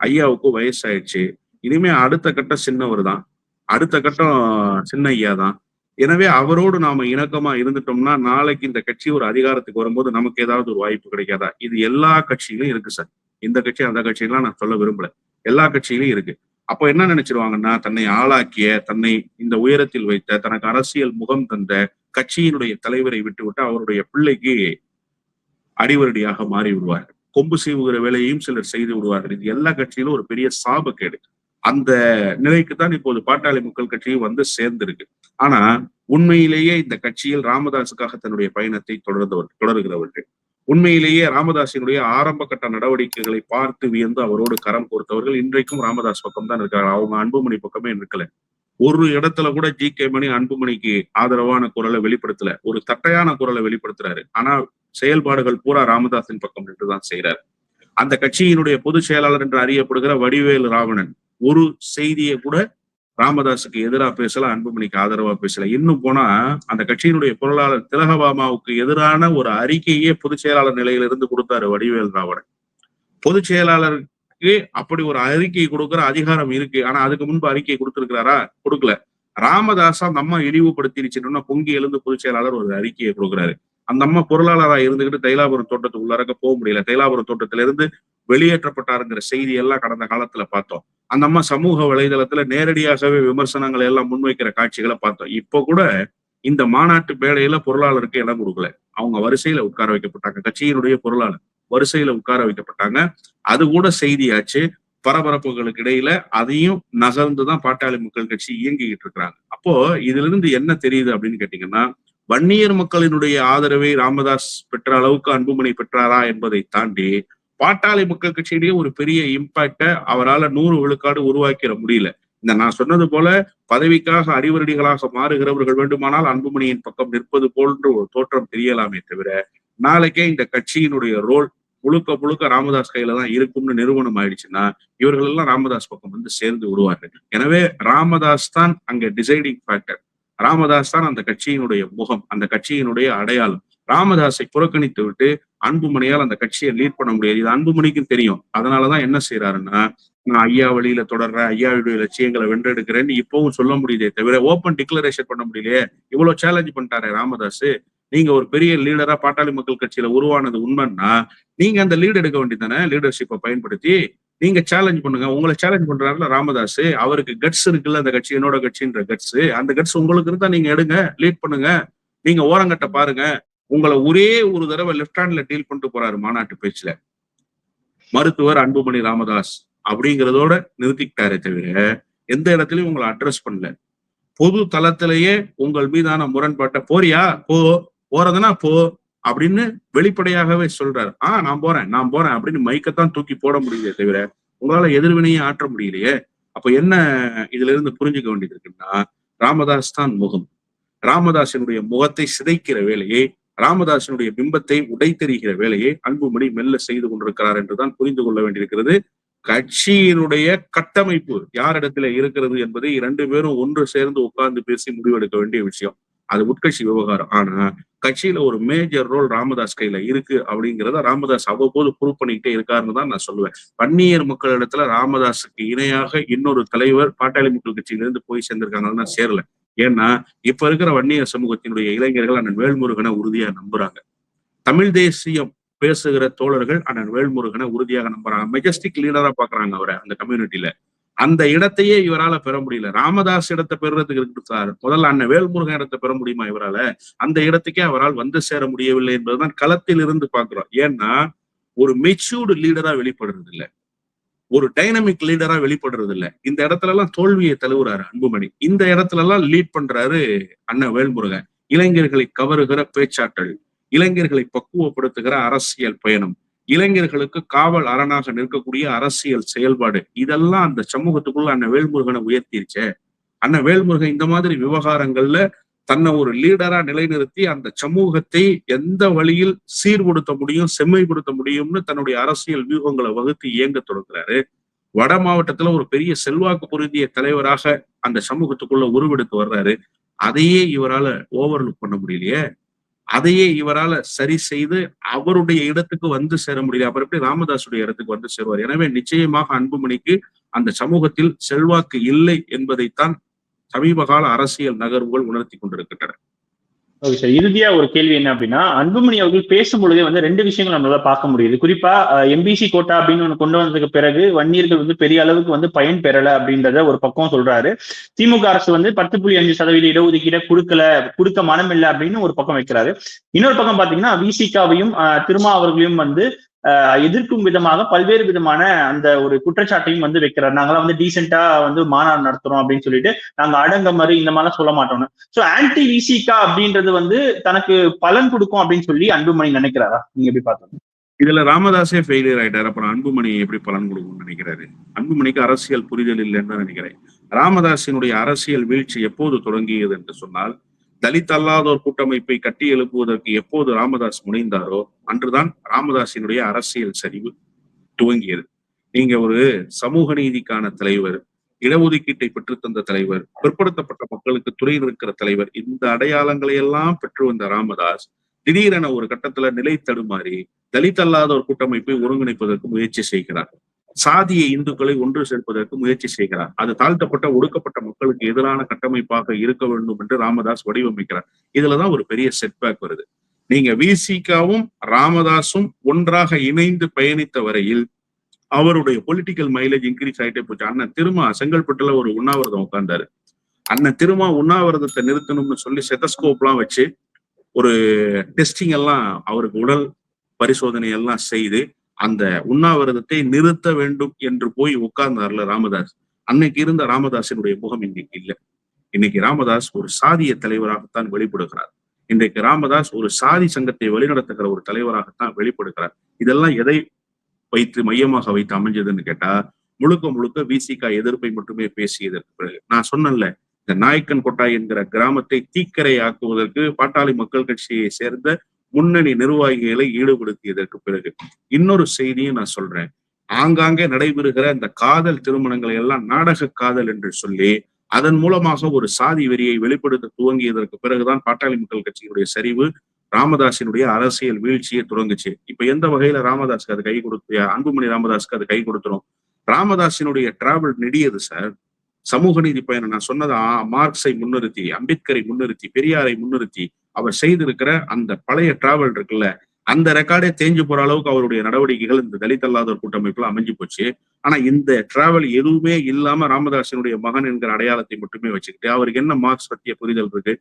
ஐயாவுக்கு வயசாயிடுச்சு இனிமே அடுத்த கட்டம் சின்னவர் தான் அடுத்த கட்டம் சின்ன ஐயா தான். எனவே அவரோடு நாம இணக்கமா இருந்துட்டோம்னா நாளைக்கு இந்த கட்சி ஒரு அதிகாரத்துக்கு வரும்போது நமக்கு ஏதாவது ஒரு வாய்ப்பு கிடைக்காதா? இது எல்லா கட்சியிலும் இருக்கு சார். இந்த கட்சி அந்த கட்சியெல்லாம் நான் சொல்ல விரும்பல. எல்லா கட்சியிலும் இருக்கு. அப்போ என்ன நினைச்சிருவாங்கன்னா தன்னை ஆளாக்கிய தன்னை இந்த உயரத்தில் வைத்த தனக்கு அரசியல் முகம் தந்த கட்சியினுடைய தலைவரை விட்டுவிட்டு அவருடைய பிள்ளைக்கு அடிவரடியாக மாறி விடுவார்கள். கொம்பு சீவுகிற வேலையையும் சிலர் செய்து விடுவார்கள். இது எல்லா கட்சியிலும் ஒரு பெரிய சாபக்கேடு அந்த நிலைக்கு தான் இப்போது பாட்டாளி மக்கள் கட்சியும் வந்து சேர்ந்திருக்கு. ஆனா உண்மையிலேயே இந்த கட்சியில் ராமதாஸுக்காக தன்னுடைய பயணத்தை தொடர்ந்தவர் தொடர்கிறவர்கள். உண்மையிலேயே ராமதாஸினுடைய ஆரம்ப கட்ட நடவடிக்கைகளை பார்த்து வியந்து அவரோடு கரம் கோர்த்தவர்கள் இன்றைக்கும் ராமதாஸ் பக்கம் தான் இருக்காங்க. அவங்க அன்புமணி பக்கமே இருக்கல ஒரு இடத்துல கூட ஜி கே மணி அன்புமணிக்கு ஆதரவான குரலை வெளிப்படுத்தல. ஒரு தட்டையான குரலை வெளிப்படுத்துறாரு. ஆனா செயல்பாடுகள் பூரா ராமதாஸின் பக்கம் நின்றுதான் செய்யறாரு அந்த கட்சியினுடைய பொதுச் செயலாளர் என்று அறியப்படுகிற வடிவேலு ராவணன் ஒரு செய்தியை கூட ராமதாஸுக்கு எதிராக பேசல அன்புமணிக்கு ஆதரவா பேசல. இன்னும் போனா அந்த கட்சியினுடைய பொருளாளர் திலகபாமாவுக்கு எதிரான ஒரு அறிக்கையே பொதுச் செயலாளர் நிலையிலிருந்து கொடுத்தாரு வடிவேல் ராவணன். பொதுச் செயலாளருக்கு அப்படி ஒரு அறிக்கை கொடுக்கிற அதிகாரம் இருக்கு. ஆனா அதுக்கு முன்பு அறிக்கை கொடுத்திருக்கிறாரா? கொடுக்கல. ராமதாஸா நம்ம இழிவுபடுத்திருச்சுன்னா பொங்கி எழுந்து பொதுச் செயலாளர் ஒரு அறிக்கையை கொடுக்குறாரு. அந்த அம்மா பொருளாளரா இருந்துகிட்டு தைலாபுரம் தோட்டத்துக்கு உள்ளாரக்க போக முடியல. தைலாபுரம் தோட்டத்திலிருந்து வெளியேற்றப்பட்டாருங்கிற செய்தி எல்லாம் கடந்த காலத்துல பார்த்தோம். அந்த அம்மா சமூக வலைதளத்துல நேரடியாகவே விமர்சனங்களை எல்லாம் முன்வைக்கிற காட்சிகளை பார்த்தோம். இப்போ கூட இந்த மாநாட்டு மேடையில பொருளாளருக்கு இடம் கொடுக்கல. அவங்க வரிசையில உட்கார வைக்கப்பட்டாங்க. கட்சியினுடைய பொருளாளர் வரிசையில உட்கார வைக்கப்பட்டாங்க. அது கூட செய்தியாச்சு. பரபரப்புகளுக்கு இடையில அதையும் நகர்ந்துதான் பாட்டாளி மக்கள் கட்சி இயங்கிக்கிட்டு இருக்கிறாங்க. அப்போ இதுல இருந்து என்ன தெரியுது அப்படின்னு கேட்டீங்கன்னா வன்னியர் மக்களினுடைய ஆதரவை ராமதாஸ் பெற்ற அளவுக்கு அன்புமணி பெற்றாரா என்பதை தாண்டி பாட்டாளி மக்கள் கட்சியிலேயே ஒரு பெரிய இம்பாக்ட அவரால் நூறு விழுக்காடு உருவாக்கிட முடியல. இந்த நான் சொன்னது போல பதவிக்காக அறிவரடிகளாக மாறுகிறவர்கள் வேண்டுமானால் அன்புமணியின் பக்கம் நிற்பது போன்ற ஒரு தோற்றம் தெரியலாமே தவிர நாளைக்கே இந்த கட்சியினுடைய ரோல் முழுக்க முழுக்க ராமதாஸ் கையில தான் இருக்கும்னு நிறுவனம் ஆயிடுச்சுன்னா இவர்கள் எல்லாம் ராமதாஸ் பக்கம் வந்து சேர்ந்து விடுவார்கள். எனவே ராமதாஸ் தான் அங்க டிசைடிங் ஃபேக்டர் ராமதாஸ் தான் அந்த கட்சியினுடைய முகம் அந்த கட்சியினுடைய அடையாளம். ராமதாஸை புறக்கணித்து விட்டு அன்புமணியால் அந்த கட்சியை லீட் பண்ண முடியாது. இது அன்புமணிக்கும் தெரியும். அதனாலதான் என்ன செய்யறாருன்னா நான் ஐயா வழியில தொடர்றேன் ஐயாவுடைய லட்சியங்களை வென்றெடுக்கிறேன்னு இப்பவும் சொல்ல முடியுதே தவிர ஓப்பன் டிக்ளரேஷன் பண்ண முடியலையே. இவ்வளவு சேலஞ்ச் பண்ணிட்டாரு ராமதாஸ். நீங்க ஒரு பெரிய லீடரா பாட்டாளி மக்கள் கட்சியில உருவானது உண்மைன்னா நீங்க அந்த லீடு எடுக்க வேண்டியதானே லீடர்ஷிப்பை பயன்படுத்தி நீங்க சேலஞ்ச் பண்ணுங்க. உங்களை சேலஞ்ச் பண்றாருல ராமதாஸ் அவருக்கு கட்ஸ் இருக்குல்ல அந்த கட்சி என்னோட கட்சின்ற கட்ஸ் அந்த கட்ஸ் உங்களுக்கு இருந்தா நீங்க எடுங்க லீட் பண்ணுங்க. நீங்க ஓரங்கட்ட பாருங்க. உங்களை ஒரே ஒரு தடவை லெப்ட் ஹேண்ட்ல டீல் பண்ணிட்டு போறாரு மாநாட்டு பேச்சுல. மருத்துவர் அன்புமணி ராமதாஸ் அப்படிங்கிறதோட நிறுத்திக்கிட்டாரே தவிர எந்த இடத்துலயும் உங்களை அட்ரஸ் பண்ணல. பொது தளத்திலேயே உங்கள் மீதான முரண்பாட்டை போறியா? போ. போறதுன்னா போ. அப்படின்னு வெளிப்படையாகவே சொல்றாரு. ஆஹ் நான் போறேன் நான் போறேன் அப்படின்னு மைக்கத்தான் தூக்கி போட முடியலையே தவிர உங்களால எதிர்வினையே ஆற்ற முடியலையே. அப்ப என்ன இதுல இருந்து புரிஞ்சுக்க வேண்டியது இருக்குன்னா ராமதாஸ் தான் முகம். ராமதாசனுடைய முகத்தை சிதைக்கிற வேலையை ராமதாசனுடைய பிம்பத்தை உடைத்தெறிகிற வேலையை அன்புமணி மெல்ல செய்து கொண்டிருக்கிறார் என்றுதான் புரிந்து கொள்ள வேண்டியிருக்கிறது. கட்சியினுடைய கட்டமைப்பு யாரிடத்துல இருக்கிறது என்பதை இரண்டு பேரும் ஒன்று சேர்ந்து உட்கார்ந்து பேசி முடிவெடுக்க வேண்டிய விஷயம். அது உட்கட்சி விவகாரம். ஆனா கட்சியில ஒரு மேஜர் ரோல் ராமதாஸ் கையில இருக்கு அப்படிங்கிறத ராமதாஸ் அவ்வப்போது ப்ரூவ் பண்ணிக்கிட்டே இருக்காருன்னு தான் நான் சொல்லுவேன். வன்னியர் மக்களிடத்துல ராமதாஸுக்கு இணையாக இன்னொரு தலைவர் பாட்டாளி மக்கள் கட்சியிலிருந்து போய் சேர்ந்திருக்காங்கன்னா சேரல. ஏன்னா இப்ப இருக்கிற வன்னியர் சமூகத்தினுடைய இளைஞர்கள் அண்ணன் வேல்முருகனை உறுதியா நம்புறாங்க. தமிழ் தேசியம் பேசுகிற தோழர்கள் அண்ணன் வேல்முருகனை உறுதியாக நம்புறாங்க. மெஜஸ்டிக் லீடரா பாக்குறாங்க அவரை அந்த கம்யூனிட்டியில அந்த இடத்தையே இவரால பெற முடியல. ராமதாஸ் இடத்தை பெறுறதுக்கு இருக்கு சார். முதல்ல அண்ணன் வேல்முருகன் இடத்தை பெற முடியுமா இவரால? அந்த இடத்துக்கே அவரால் வந்து சேர முடியவில்லை என்பதுதான் களத்தில் இருந்து பாக்குறோம் ஏன்னா ஒரு மெச்சூர்டு லீடரா வெளிப்படுறது இல்ல ஒரு டைனமிக் லீடரா வெளிப்படுறது இல்ல இந்த இடத்துல எல்லாம் தோல்வியை தழுவுறாரு அன்புமணி. இந்த இடத்துல எல்லாம் லீட் பண்றாரு அண்ணன் வேல்முருகன். இளைஞர்களை கவருகிற பேச்சாற்றல் இளைஞர்களை பக்குவப்படுத்துகிற அரசியல் பயணம். இளைஞர்களுக்கு காவல் அரணாக நிற்கக்கூடிய அரசியல் செயல்பாடு. இதெல்லாம் அந்த சமூகத்துக்குள்ள அண்ணன் வேல்முருகனை உயர்த்திருச்சே. அண்ணன் வேல்முருகன் இந்த மாதிரி விவகாரங்கள்ல தன்னை ஒரு லீடரா நிலைநிறுத்தி அந்த சமூகத்தை எந்த வழியில் சீர்படுத்த முடியும் செம்மைப்படுத்த முடியும்னு தன்னுடைய அரசியல் வியூகங்களை வகுத்து இயங்க தொடங்குறாரு. வட மாவட்டத்துல ஒரு பெரிய செல்வாக்கு பொருந்திய தலைவராக அந்த சமூகத்துக்குள்ள உருவெடுத்து வர்றாரு. அதையே இவரால ஓவர்லுக் பண்ண முடியலையே. அதையே இவரால சரி செய்து அவருடைய இடத்துக்கு வந்து சேர முடியல. அப்புறம் எப்படி ராமதாசுடைய இடத்துக்கு வந்து சேருவார்? எனவே நிச்சயமாக அன்புமணிக்கு அந்த சமூகத்தில் செல்வாக்கு இல்லை என்பதைத்தான் சமீபகால அரசியல் நகர்வுகள் உணர்த்தி கொண்டிருக்கின்றன. ஓகே சார் இறுதியா ஒரு கேள்வி என்ன அப்படின்னா அன்புமணி அவர்கள் பேசும்பொழுதே வந்து ரெண்டு விஷயங்கள் நம்மளால பார்க்க முடியுது. குறிப்பா எம்பிசி கோட்டா அப்படின்னு ஒன்று கொண்டு வந்ததுக்கு பிறகு வன்னியர்கள் வந்து பெரிய அளவுக்கு வந்து பயன் பெறல அப்படின்றத ஒரு பக்கம் சொல்றாரு. திமுக அரசு வந்து பத்து புள்ளி அஞ்சு சதவீத இடஒதுக்கீடை கொடுக்கல கொடுக்க மனம் இல்லை அப்படின்னு ஒரு பக்கம் வைக்கிறாரு. இன்னொரு பக்கம் பாத்தீங்கன்னா விசிகாவையும் திருமா அவர்களையும் வந்து எதிர்க்கும் விதமாக பல்வேறு விதமான அந்த ஒரு குற்றச்சாட்டையும் வந்து வைக்கிறார். நாங்களாம் வந்து டீசெண்டா வந்து மாநாடு நடத்துறோம் அப்படின்னு சொல்லிட்டு நாங்க அடங்க மாதிரி இந்த மாதிரிலாம் சொல்ல மாட்டோம்னு. சோ ஆன்டி விசிகா அப்படின்றது வந்து தனக்கு பலன் கொடுக்கும் அப்படின்னு சொல்லி அன்புமணி நினைக்கிறாரா? நீங்க எப்படி பார்த்தோம் இதுல ராமதாஸே ஃபெயிலியர் ஆயிட்டாரு. அப்புறம் அன்புமணி எப்படி பலன் கொடுக்கும்னு நினைக்கிறாரு? அன்புமணிக்கு அரசியல் புரிதல் இல்லைன்னு நினைக்கிறேன். ராமதாசினுடைய அரசியல் வீழ்ச்சி எப்போது தொடங்கியது என்று சொன்னால் தலித் அல்லாதோர் கூட்டமைப்பை கட்டி எழுப்புவதற்கு எப்போது ராமதாஸ் முனைந்தாரோ அன்றுதான் ராமதாஸினுடைய அரசியல் சரிவு துவங்கியது. நீங்க ஒரு சமூக நீதிக்கான தலைவர் இடஒதுக்கீட்டை பெற்றுத்தந்த தலைவர் பிற்படுத்தப்பட்ட மக்களுக்கு துறை இருக்கிற தலைவர் இந்த அடையாளங்களை எல்லாம் பெற்று வந்த ராமதாஸ் திடீரென ஒரு கட்டத்துல நிலை தடுமாறி தலித் ஒரு கூட்டமைப்பை ஒருங்கிணைப்பதற்கு முயற்சி செய்கிறார். சாதிய இந்துக்களை ஒன்று சேர்ப்பதற்கு முயற்சி செய்கிறார். அது தாழ்த்தப்பட்ட ஒடுக்கப்பட்ட மக்களுக்கு எதிரான கட்டமைப்பாக இருக்க வேண்டும் என்று ராமதாஸ் வடிவமைக்கிறார். இதுலதான் ஒரு பெரிய செட்பேக் வருது. நீங்க விசிகாவும் ராமதாஸும் ஒன்றாக இணைந்து பயணித்த வரையில் அவருடைய பொலிட்டிக்கல் மைலேஜ் இன்க்ரீஸ் ஆயிட்டே போச்சு. அண்ணன் திருமா செங்கல்பட்டுல ஒரு உண்ணாவிரதம் உட்கார்ந்தாரு. அண்ணன் திருமா உண்ணாவிரதத்தை நிறுத்தணும்னு சொல்லி செட்டஸ்கோப் எல்லாம் வச்சு ஒரு டெஸ்டிங் எல்லாம் அவருக்கு உடல் பரிசோதனை எல்லாம் செய்து அந்த உண்ணாவிரதத்தை நிறுத்த வேண்டும் என்று போய் உட்கார்ந்தார்ல ராமதாஸ். அன்னைக்கு இருந்த ராமதாசினுடைய முகம் இன்னைக்கு இல்லை. இன்னைக்கு ராமதாஸ் ஒரு சாதிய தலைவராகத்தான் வெளிப்படுகிறார். இன்றைக்கு ராமதாஸ் ஒரு சாதி சங்கத்தை வழிநடத்துகிற ஒரு தலைவராகத்தான் வெளிப்படுகிறார். இதெல்லாம் எதை வைத்து மையமாக வைத்து அமைஞ்சதுன்னு கேட்டா முழுக்க முழுக்க விசிகா எதிர்ப்பை மட்டுமே பேசியதற்கு பிறகு. நான் சொன்னேன்ல இந்த நாயக்கன் கொட்டாய் என்கிற கிராமத்தை தீக்கரை ஆக்குவதற்கு பாட்டாளி மக்கள் கட்சியை சேர்ந்த முன்னணி நிர்வாகிகளை ஈடுபடுத்தியதற்கு பிறகு இன்னொரு செய்தியும் நான் சொல்றேன். ஆங்காங்கே நடைபெறுகிற இந்த காதல் திருமணங்களை எல்லாம் நாடக காதல் என்று சொல்லி அதன் மூலமாக ஒரு சாதி வெறியை வெளிப்படுத்த துவங்கியதற்கு பிறகுதான் பாட்டாளி மக்கள் கட்சியினுடைய சரிவு ராமதாசினுடைய அரசியல் வீழ்ச்சியை துறங்குச்சு. இப்ப எந்த வகையில ராமதாஸ்க்கு அது கை கொடுத்து அன்புமணி ராமதாஸ்க்கு அது கை கொடுத்துரும்? ராமதாசினுடைய டிராவல் நெடியது சார் சமூக நீதி பயணம் நான் சொன்னதா மார்க்ஸை முன்னிறுத்தி அம்பேத்கரை முன்னிறுத்தி பெரியாரை முன்னிறுத்தி அவர் செய்திருக்கிற அந்த பழைய டிராவல் இருக்குல்ல அந்த ரெக்கார்டே தேஞ்சு போற அளவுக்கு அவருடைய நடவடிக்கைகள் இந்த தலித் அல்லாதோர் கூட்டமைப்புல அமைஞ்சு போச்சு. ஆனா இந்த டிராவல் எதுவுமே இல்லாம ராமதாசனுடைய மகன் என்கிற அடையாளத்தை மட்டுமே வச்சுக்கிட்டு அவருக்கு என்ன மார்க்ஸ் பற்றிய புரிதல் இருக்கு?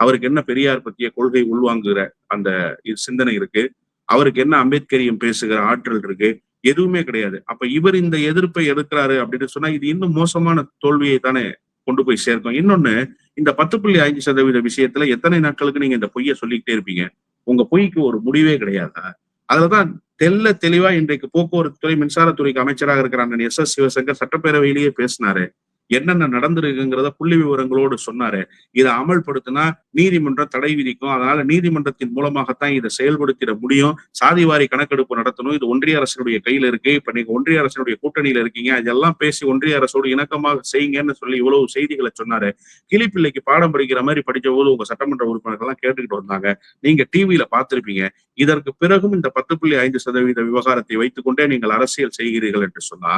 அவருக்கு என்ன பெரியார் பற்றிய கொள்கை உள்வாங்குகிற அந்த இது சிந்தனை இருக்கு? அவருக்கு என்ன அம்பேத்கரியம் பேசுகிற ஆற்றல் இருக்கு? எதுவுமே கிடையாது. அப்ப இவர் இந்த எதிர்ப்பை எடுக்கிறாரு அப்படின்னு சொன்னா இது இன்னும் மோசமான தோல்வியை தானே கொண்டு போய் சேர்க்கும். இன்னொன்னு இந்த பத்து புள்ளி ஐந்து சதவீத விஷயத்துல எத்தனை நாட்களுக்கு நீங்க இந்த பொய்யை சொல்லிக்கிட்டே இருப்பீங்க? உங்க பொய்க்கு ஒரு முடிவே கிடையாதா? அதுலதான் தெல்ல தெளிவா இன்றைக்கு போக்குவரத்து துறை மின்சாரத்துறைக்கு அமைச்சராக இருக்கிற அண்ணன் எஸ் எஸ் சிவசங்கர் சட்டப்பேரவையிலேயே பேசினாரு. என்னென்ன நடந்திருக்குங்கிறத புள்ளி விவரங்களோடு சொன்னாரு. இதை அமல்படுத்தினா நீதிமன்றம் தடை விதிக்கும். அதனால நீதிமன்றத்தின் மூலமாகத்தான் இதை செயல்படுத்திட முடியும். சாதிவாரி கணக்கெடுப்பு நடத்தணும். இது ஒன்றிய அரசினுடைய கையில இருக்கு. இப்ப நீங்க ஒன்றிய அரசினுடைய கூட்டணியில இருக்கீங்க. அதெல்லாம் பேசி ஒன்றிய அரசோடு இணக்கமாக செய்யுங்கன்னு சொல்லி இவ்வளவு செய்திகளை சொன்னாரு. கிளிப்பிள்ளைக்கு பாடம் படிக்கிற மாதிரி படிச்ச போது உங்க சட்டமன்ற உறுப்பினர்கள் எல்லாம் கேட்டுக்கிட்டு வந்தாங்க. நீங்க டிவியில பார்த்திருப்பீங்க. இதற்கு பிறகும் இந்த பத்து புள்ளி ஐந்து சதவீத விவகாரத்தை வைத்துக்கொண்டே நீங்கள் அரசியல் செய்கிறீர்கள் என்று சொன்னா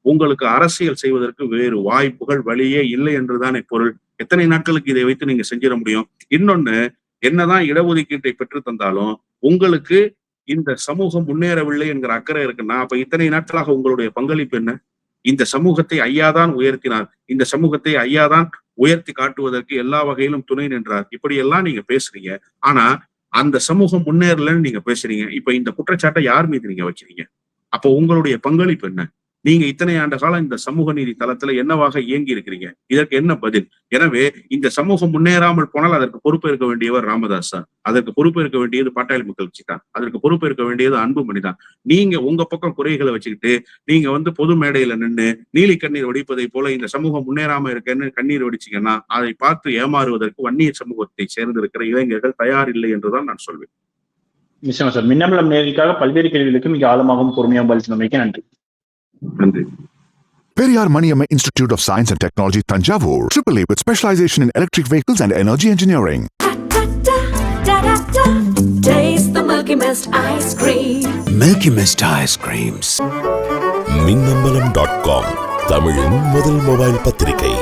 உங்களுக்கு அரசியல் செய்வதற்கு வேறு வாய்ப்புகள் வழியே இல்லை என்றுதானே பொருள். எத்தனை நாட்களுக்கு இதை வைத்து நீங்க செஞ்சிட முடியும்? இன்னொன்னு என்னதான் இடஒதுக்கீட்டை பெற்று தந்தாலும் உங்களுக்கு இந்த சமூகம் முன்னேறவில்லை என்கிற அக்கறை இருக்குன்னா அப்ப இத்தனை நாட்களாக உங்களுடைய பங்களிப்பு என்ன? இந்த சமூகத்தை ஐயாதான் உயர்த்தினார். இந்த சமூகத்தை ஐயாதான் உயர்த்தி காட்டுவதற்கு எல்லா வகையிலும் துணை நின்றார். இப்படி எல்லாம் நீங்க பேசுறீங்க. ஆனா அந்த சமூகம் முன்னேறலன்னு நீங்க பேசுறீங்க. இப்ப இந்த குற்றச்சாட்டை யார் மீது நீங்க வைக்கிறீங்க? அப்போ உங்களுடைய பங்களிப்பு என்ன? நீங்க இத்தனை ஆண்டு காலம் இந்த சமூக நீதி தளத்துல என்னவாக இயங்கி இருக்கிறீங்க? இதற்கு என்ன பதில்? எனவே இந்த சமூகம் முன்னேறாமல் போனால் அதற்கு பொறுப்பேற்க வேண்டியவர் ராமதாஸ் தான் அதற்கு பொறுப்பேற்க வேண்டியது பாட்டாளி மக்கள் கட்சி தான். அதற்கு பொறுப்பேற்க வேண்டியது அன்புமணி தான். நீங்க உங்க பக்கம் குறைகளை வச்சுக்கிட்டு நீங்க வந்து பொது மேடையில நின்னு நீலி கண்ணீர் வடிப்பதை போல இந்த சமூகம் முன்னேறாம இருக்கேன்னு கண்ணீர் வடிச்சீங்கன்னா அதை பார்த்து ஏமாறுவதற்கு வன்னியர் சமூகத்தை சேர்ந்திருக்கிற இளைஞர்கள் தயார் இல்லை என்றுதான் நான் சொல்வேன். நிச்சயமா சார். மின்னம்பலம் நேர்களுக்காக பல்வேறு கேள்விகளுக்கு மிக ஆழமாகவும் பொறுமையாக பதில் சொன்னமைக்கு நன்றி. நன்றி Periyar Maniamma Institute of Science and Technology, Tanjavur. AAA with specialization in electric vehicles and energy engineering. Da da da da da. Taste the Milky Mist ice cream. Milky Mist ice creams. Minnambalam dot com தமிழின் முதல் mobile பத்திரிகை